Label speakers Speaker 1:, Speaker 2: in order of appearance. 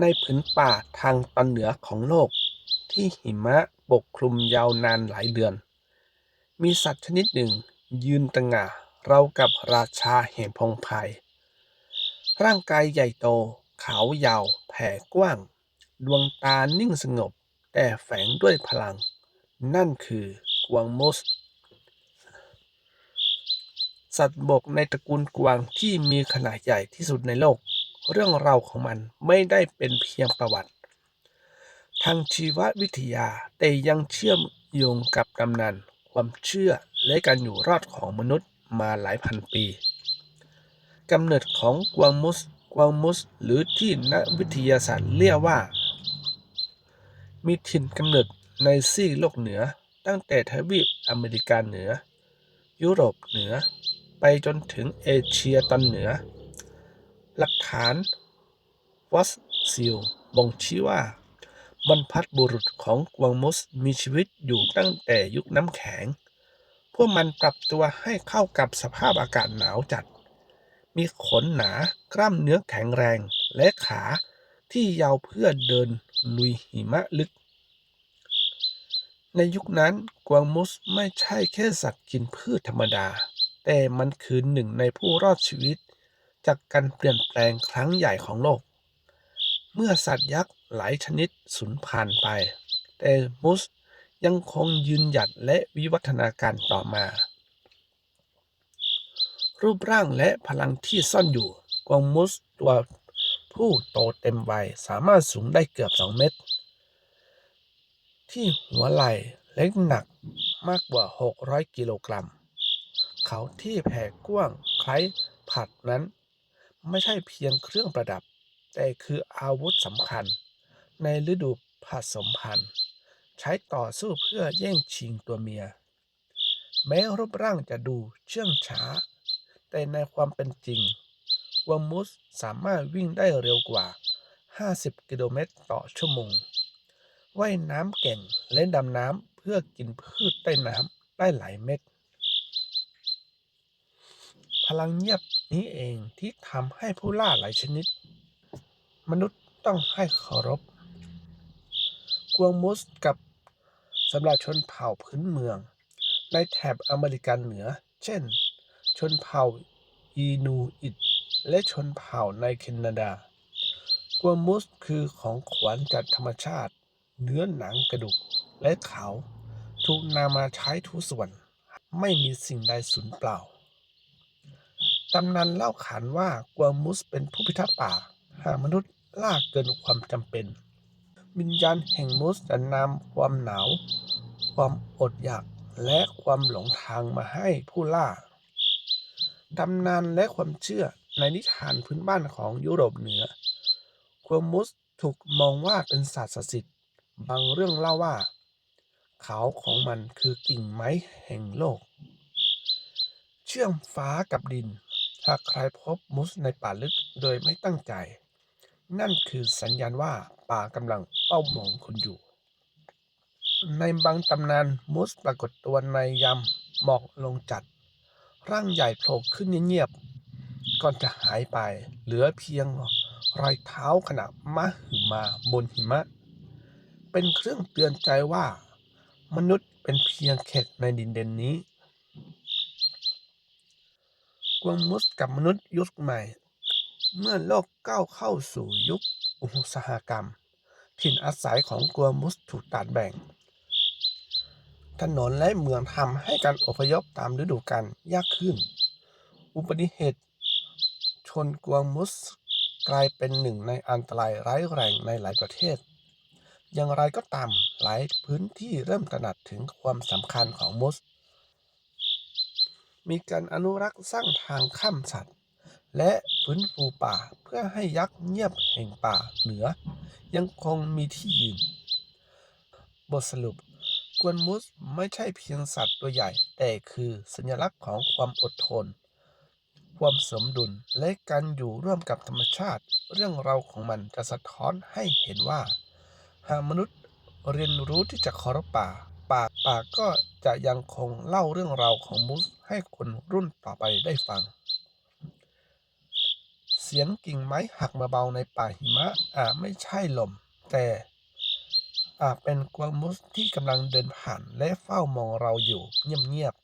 Speaker 1: ในผืนป่าทางตอนเหนือของโลก ที่หิมะปกคลุมยาวนานหลายเดือน มีสัตว์ชนิดหนึ่งยืนตระหง่าเรากับราชาแห่งพงไพรร่างกายใหญ่โต ขาวยาว แผ่กว้าง ดวงตานิ่งสงบ แต่แฝงด้วยพลัง นั่นคือกวางมสสัตว์บกในตระกูลกวางที่มีขนาดใหญ่ที่สุดในโลก เรื่องราวของมันไม่ได้เป็นเพียงประวัติ ทางชีววิทยาแต่ยังเชื่อมโยงกับตำนานความเชื่อและการอยู่รอดของมนุษย์มาหลายพันปีกำเนิดของกวางมุสกวางมุส หรือที่นักวิทยาศาสตร์เรียกว่า มีถิ่นกำเนิดในซีกโลกเหนือ ตั้งแต่ทวีปอเมริกาเหนือ ยุโรปเหนือ ไปจนถึงเอเชียตอนเหนือ หลักฐานฟอสซิลบ่งชี้ว่า บรรพบุรุษของกวางมุสมีชีวิตอยู่ตั้งแต่ยุคน้ำแข็ง พวกมันปรับตัวให้เข้ากับสภาพอากาศหนาวจัด มีขนหนากล้ามเนื้อแข็งแรงและขาที่ยาวเพื่อเดินลุยหิมะลึก ในยุคนั้นกวางมุสไม่ใช่แค่สัตว์กินพืชธรรมดา แต่มันคือหนึ่งในผู้รอดชีวิต จากการเปลี่ยนแปลงครั้งใหญ่ของโลก เมื่อสัตว์ยักษ์หลายชนิดสูญพันธุ์ไป แต่มุสยังคงยืนหยัดและวิวัฒนาการต่อมา รูปร่างและพลังที่ซ่อนอยู่กวางมุสตัวผู้โตเต็มวัยสามารถสูงได้เกือบ 2 เมตร ที่หัวไหล่เล็กหนักมากกว่า 600 กิโลกรัม เขาที่แผ่กว้างคล้ายผัดนั้น ไม่ใช่เพียงเครื่องประดับ แต่คืออาวุธสำคัญ ในฤดูผสมพันธุ์ ใช้ต่อสู้เพื่อแย่งชิงตัวเมีย แม้รูปร่างจะดูเชื่องช้า แต่ในความเป็นจริงวางมุสสามารถวิ่งได้เร็วกว่า 50 กิโลเมตรต่อชั่วโมงว่ายน้ำเก่งและดำน้ำเพื่อกินพืชใต้น้ำได้หลายเม็ด พลังเงียบ นี้เองที่ทำให้ผู้ล่าหลายชนิด มนุษย์ต้องให้เคารพ กวางมุสกับสำหรับชนเผ่าพื้นเมือง ในแถบอเมริกันเหนือ เช่น ชนเผ่าอีนูอิตและชนเผ่าในแคนาดา กวางมุสคือของขวัญจากธรรมชาติ เนื้อหนังกระดูกและเขา ถูกนำมาใช้ทุกส่วน ไม่มีสิ่งใดสูญเปล่า ตำนานเล่าขานว่ากวางมุสเป็นผู้พิทักษ์ป่า หากมนุษย์ล่าเกินความจำเป็น วิญญาณแห่งมุสจะนำความหนาว ความอดอยากและความหลงทางมาให้ผู้ล่า ตำนานและความเชื่อในนิทานพื้นบ้านของยุโรปเหนือกวางมุสถูกมองว่าเป็นสัตว์ศักดิ์สิทธิ์ บางเรื่องเล่าว่า เขาของมันคือกิ่งไม้แห่งโลก เชื่อมฟ้ากับดิน หากใครพบมุสในป่าลึกโดยไม่ตั้งใจ นั่นคือสัญญาณว่าป่ากำลังเฝ้ามองคุณอยู่ ในบางตำนานมุสปรากฏตัวในยามหมอกลงจัด ร่างใหญ่โผล่ขึ้นเงียบๆก่อนจะหายไป เหลือเพียงรอยเท้าขณะมะหึมาบนหิมะ เป็นเครื่องเตือนใจว่า มนุษย์เป็นเพียงแขกในดินแดนนี้ กวางมุสกับมนุษย์ยุคใหม่ เมื่อโลกก้าวเข้าสู่ยุคอุตสาหกรรม ถิ่นอาศัยของกวางมุสถูกตัดแบ่ง ถนนและเมืองทำให้การอพยพตามฤดูกาลยากขึ้น อุบัติเหตุ ชนกวางมุสกลายเป็นหนึ่งในอันตรายร้ายแรงในหลายประเทศ อย่างไรก็ตามหลายพื้นที่เริ่มตระหนักถึงความสำคัญของมุส มีการอนุรักษ์สร้างทางข้ามสัตว์ และฟื้นฟูป่าเพื่อให้ยักษ์เงียบแห่งป่าเหนือ ยังคงมีที่ยืน บทสรุป กวนมุสไม่ใช่เพียงสัตว์ตัวใหญ่ แต่คือสัญลักษณ์ของความอดทน ความสมดุลและการอยู่ร่วมกับธรรมชาติ เรื่องราวของมันจะสะท้อนให้เห็นว่า หากมนุษย์เรียนรู้ที่จะเคารพป่า ป่าป่าก็จะยังคงเล่าเรื่องราวของมุสให้คนรุ่นต่อไปได้ฟัง เสียงกิ่งไม้หักมาเบาในป่าหิมะอาจไม่ใช่ลม แต่อาจเป็นกวางมูสที่กำลังเดินผ่านและเฝ้ามองเราอยู่เงียบ